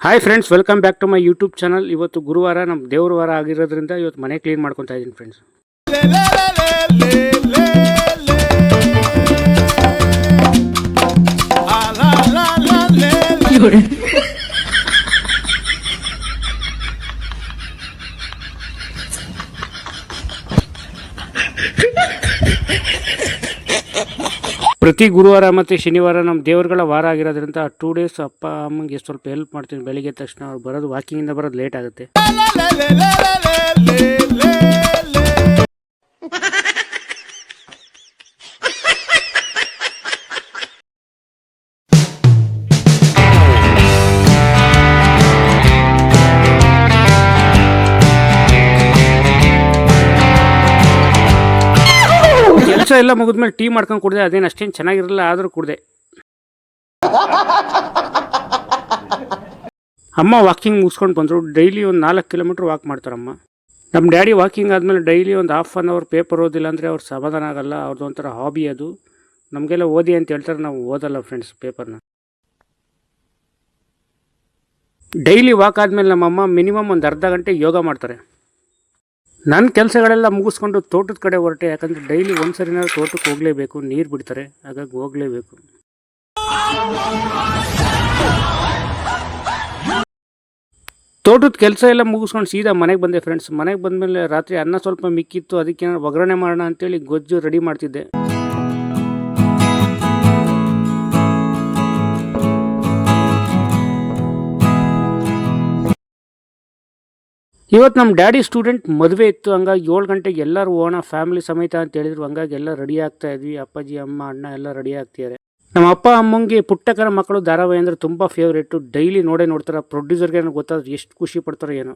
Hi friends welcome back to my YouTube channel ಇವತ್ತು ಗುರುವಾರ ನಮ್ಮ ದೇವ್ರ ವಾರ ಆಗಿರೋದ್ರಿಂದ ಇವತ್ತು ಮನೆ ಕ್ಲೀನ್ ಮಾಡ್ಕೊತಾ ಇದ್ದೀನಿ ಫ್ರೆಂಡ್ಸ್ ಪ್ರತಿ ಗುರುವಾರ ಮತ್ತು ಶನಿವಾರ ನಮ್ಮ ದೇವರುಗಳ ವಾರ ಆಗಿರೋದ್ರಿಂದ ಟೂ ಡೇಸ್ ಅಪ್ಪ ಅಮ್ಮಂಗೆ ಸ್ವಲ್ಪ ಹೆಲ್ಪ್ ಮಾಡ್ತೀನಿ. ಬೆಳಿಗ್ಗೆ ತಕ್ಷಣ ಅವ್ರು ಬರೋದು ವಾಕಿಂಗಿಂದ ಬರೋದು ಲೇಟ್ ಆಗುತ್ತೆ. ಎಲ್ಲ ಮುಗಿದ್ಮೇಲೆ ಟೀ ಮಾಡ್ಕೊಂಡು ಕುಡಿದೆ ಅದೇನು ಅಷ್ಟೇನು ಚೆನ್ನಾಗಿರಲಿಲ್ಲ, ಆದರೂ ಕುಡಿದೆ. ಅಮ್ಮ ವಾಕಿಂಗ್ ಮುಗಿಸ್ಕೊಂಡು ಬಂದರು. ಡೈಲಿ ಒಂದು ನಾಲ್ಕು ಕಿಲೋಮೀಟ್ರ್ ವಾಕ್ ಮಾಡ್ತಾರಮ್ಮ. ನಮ್ಮ ಡ್ಯಾಡಿ ವಾಕಿಂಗ್ ಆದಮೇಲೆ ಡೈಲಿ ಒಂದು ಹಾಫ್ ಆನ್ ಅವರ್ ಪೇಪರ್ ಓದಿಲ್ಲ ಅಂದರೆ ಅವ್ರು ಸಮಾಧಾನ ಆಗಲ್ಲ. ಅವ್ರದ್ದು ಒಂಥರ ಹಾಬಿ ಅದು. ನಮಗೆಲ್ಲ ಓದಿ ಅಂತ ಹೇಳ್ತಾರೆ, ನಾವು ಓದಲ್ಲ ಫ್ರೆಂಡ್ಸ್ ಪೇಪರ್ನ ಡೈಲಿ ವಾಕ್ ಆದಮೇಲೆ ನಮ್ಮಮ್ಮ ಮಿನಿಮಮ್ ಒಂದು ಅರ್ಧ ಗಂಟೆ ಯೋಗ ಮಾಡ್ತಾರೆ. ನನ್ನ ಕೆಲಸಗಳೆಲ್ಲ ಮುಗಿಸ್ಕೊಂಡು ತೋಟದ ಕಡೆ ಹೊರಟೆ. ಯಾಕಂದರೆ ಡೈಲಿ ಒಂದು ತೋಟಕ್ಕೆ ಹೋಗಲೇಬೇಕು, ನೀರು ಬಿಡ್ತಾರೆ, ಹಾಗಾಗಿ ಹೋಗಲೇಬೇಕು. ತೋಟದ ಕೆಲಸ ಎಲ್ಲ ಮುಗಿಸ್ಕೊಂಡು ಸೀದಾ ಮನೆಗೆ ಬಂದೆ ಫ್ರೆಂಡ್ಸ್ ಮನೆಗೆ ಬಂದಮೇಲೆ ರಾತ್ರಿ ಅನ್ನ ಸ್ವಲ್ಪ ಮಿಕ್ಕಿತ್ತು, ಅದಕ್ಕೆ ಒಗ್ಗರಣೆ ಮಾಡೋಣ ಅಂತೇಳಿ ಗೊಜ್ಜು ರೆಡಿ ಮಾಡ್ತಿದ್ದೆ. ಇವತ್ತು ನಮ್ಮ ಡ್ಯಾಡಿ ಸ್ಟೂಡೆಂಟ್ ಮದುವೆ ಇತ್ತು, ಹಂಗಾಗಿ ಏಳು ಗಂಟೆಗೆ ಎಲ್ಲರೂ ಹೋಗೋಣ ಫ್ಯಾಮಿಲಿ ಸಮೇತ ಅಂತ ಹೇಳಿದ್ರು, ಹಂಗಾಗಿ ಎಲ್ಲ ರೆಡಿ ಆಗ್ತಾ ಇದ್ವಿ. ಅಪ್ಪಾಜಿ, ಅಮ್ಮ, ಅಣ್ಣ ಎಲ್ಲ ರೆಡಿ ಆಗ್ತಿದ್ದಾರೆ. ನಮ್ಮ ಅಪ್ಪ, ಅಮ್ಮಂಗೆ ಪುಟ್ಟಕರ ಮಕ್ಕಳು ಧಾರಾವಾಹಿ ಅಂದರೆ ತುಂಬ ಫೇವ್ರೇಟು ಡೈಲಿ ನೋಡೇ ನೋಡ್ತಾರೆ ಪ್ರೊಡ್ಯೂಸರ್ಗೆ ಏನೋ ಗೊತ್ತಾದ್ರೆ ಎಷ್ಟು ಖುಷಿ ಪಡ್ತಾರೋ ಏನೋ.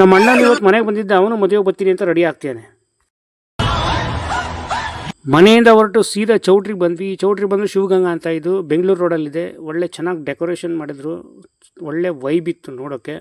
ನಮ್ಮ ಅಣ್ಣನ ಇವತ್ತು ಮನೆಗೆ ಬಂದಿದ್ದ, ಅವನು ಮದುವೆಗೆ ಬರ್ತೀನಿ ಅಂತ ರೆಡಿ ಆಗ್ತಾನೆ ಮನೆಯಿಂದ ಹೊರಟು ಸೀದಾ ಚೌಟ್ರಿಗೆ ಬಂದ್ವಿ. ಚೌಟ್ರಿ ಬಂದು ಶಿವಗಂಗಾ ಅಂತ ಇದು ಬೆಂಗಳೂರು ರೋಡಲ್ಲಿದೆ. ಒಳ್ಳೆ ಚೆನ್ನಾಗಿ ಡೆಕೋರೇಷನ್ ಮಾಡಿದ್ರು. ಒಳ್ಳೆ ವೈಬ್ ಇತ್ತು ನೋಡೋಕ್ಕೆ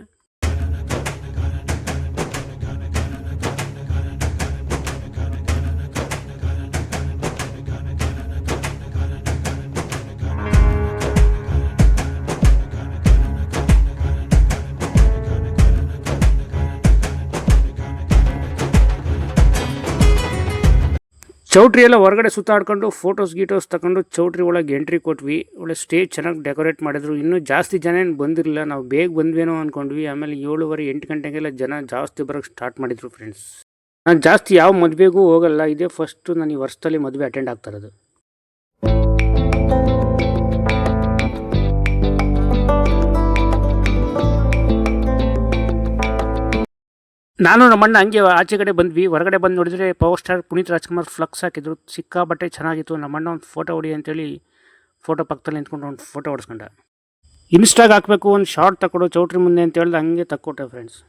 ಚೌಟ್ರಿ ಎಲ್ಲ ಹೊರಗಡೆ ಸುತ್ತಾಡ್ಕೊಂಡು ಫೋಟೋಸ್ ಗೀಟೋಸ್ ತಗೊಂಡು ಚೌಟ್ರಿ ಒಳಗೆ ಎಂಟ್ರಿ ಕೊಟ್ವಿ. ಒಳ್ಳೆ ಸ್ಟೇಜ್ ಚೆನ್ನಾಗಿ ಡೆಕೋರೇಟ್ ಮಾಡಿದ್ರು. ಇನ್ನೂ ಜಾಸ್ತಿ ಜನ ಏನು ಬಂದಿರಲಿಲ್ಲ. ನಾವು ಬೇಗ ಬಂದ್ವೇನೋ ಅಂದ್ಕೊಂಡ್ವಿ ಆಮೇಲೆ ಏಳುವರೆ, ಎಂಟು ಗಂಟೆಗೆಲ್ಲ ಜನ ಜಾಸ್ತಿ ಬರೋಕ್ಕೆ ಸ್ಟಾರ್ಟ್ ಮಾಡಿದರು ಫ್ರೆಂಡ್ಸ್ ನಾನು ಜಾಸ್ತಿ ಯಾವ ಮದುವೆಗೂ ಹೋಗಲ್ಲ. ಇದೇ ಫಸ್ಟು ನಾನು ಈ ವರ್ಷದಲ್ಲಿ ಮದುವೆ ಅಟೆಂಡ್ ಆಗ್ತಾ ಇರೋದು. ನಾನು ನಮ್ಮಣ್ಣ ಹಂಗೆ ಆಚೆ ಕಡೆ ಬಂದ್ವಿ. ಹೊರಗಡೆ ಬಂದು ನೋಡಿದರೆ power star Puneeth Rajkumar flex ಹಾಕಿದ್ರು. ಸಿಕ್ಕಾಬಟ್ಟೆ ಚೆನ್ನಾಗಿತ್ತು. ನಮ್ಮಣ್ಣ ಒಂದು ಫೋಟೋ ಹೊಡಿ ಅಂತೇಳಿ ಫೋಟೋ ಪಕ್ಕದಲ್ಲಿ ನಿಂತ್ಕೊಂಡು ಒಂದು ಫೋಟೋ ಹೊಡ್ಸ್ಕೊಂಡ. ಇನ್ಸ್ಟಾಗ್ ಹಾಕಬೇಕು ಒಂದು ಶಾರ್ಟ್ ತಗೊಡು ಚೌಟ್ರಿ ಮುಂದೆ ಅಂತ ಹೇಳ್ದೆ ಹಂಗೆ ತಕ್ಕೊಟ್ಟೆ ಫ್ರೆಂಡ್ಸ್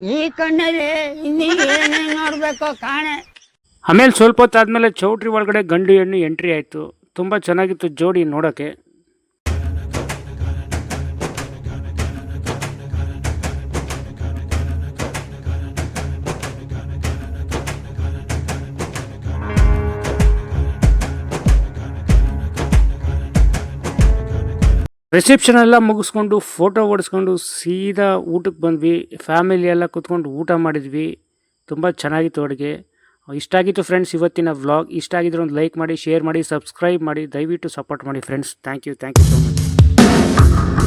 ಈ ಕಣ್ಣಲ್ಲಿ ಇನ್ನೀ ನೋಡಬೇಕು ನೋಡ್ಬೇಕೋ ಕಾಣೆ. ಆಮೇಲೆ ಸ್ವಲ್ಪ ಹೊತ್ತು ಆದಮೇಲೆ ಚೌಟ್ರಿ ಒಳಗಡೆ ಗಂಡು ಹೆಣ್ಣು ಎಂಟ್ರಿ ಆಯಿತು. ತುಂಬ ಚೆನ್ನಾಗಿತ್ತು ಜೋಡಿ ನೋಡೋಕ್ಕೆ. ರಿಸೆಪ್ಷನ್ ಎಲ್ಲ ಮುಗಿಸ್ಕೊಂಡು ಫೋಟೋ ಹೊಡಿಸ್ಕೊಂಡು ಸೀದಾ ಊಟಕ್ಕೆ ಬಂದ್ವಿ. ಫ್ಯಾಮಿಲಿ ಎಲ್ಲ ಕೂತ್ಕೊಂಡು ಊಟ ಮಾಡಿದ್ವಿ. ತುಂಬ ಚೆನ್ನಾಗಿತ್ತು ಅಡುಗೆ. ಇಷ್ಟ ಆಗಿತ್ತು ಫ್ರೆಂಡ್ಸ್ ಇವತ್ತಿನ ವ್ಲಾಗ್ ಇಷ್ಟ ಆಗಿದ್ರೆ ಒಂದು ಲೈಕ್ ಮಾಡಿ ಶೇರ್ ಮಾಡಿ ಸಬ್ಸ್ಕ್ರೈಬ್ ಮಾಡಿ. ದಯವಿಟ್ಟು ಸಪೋರ್ಟ್ ಮಾಡಿ friends thank you thank you so much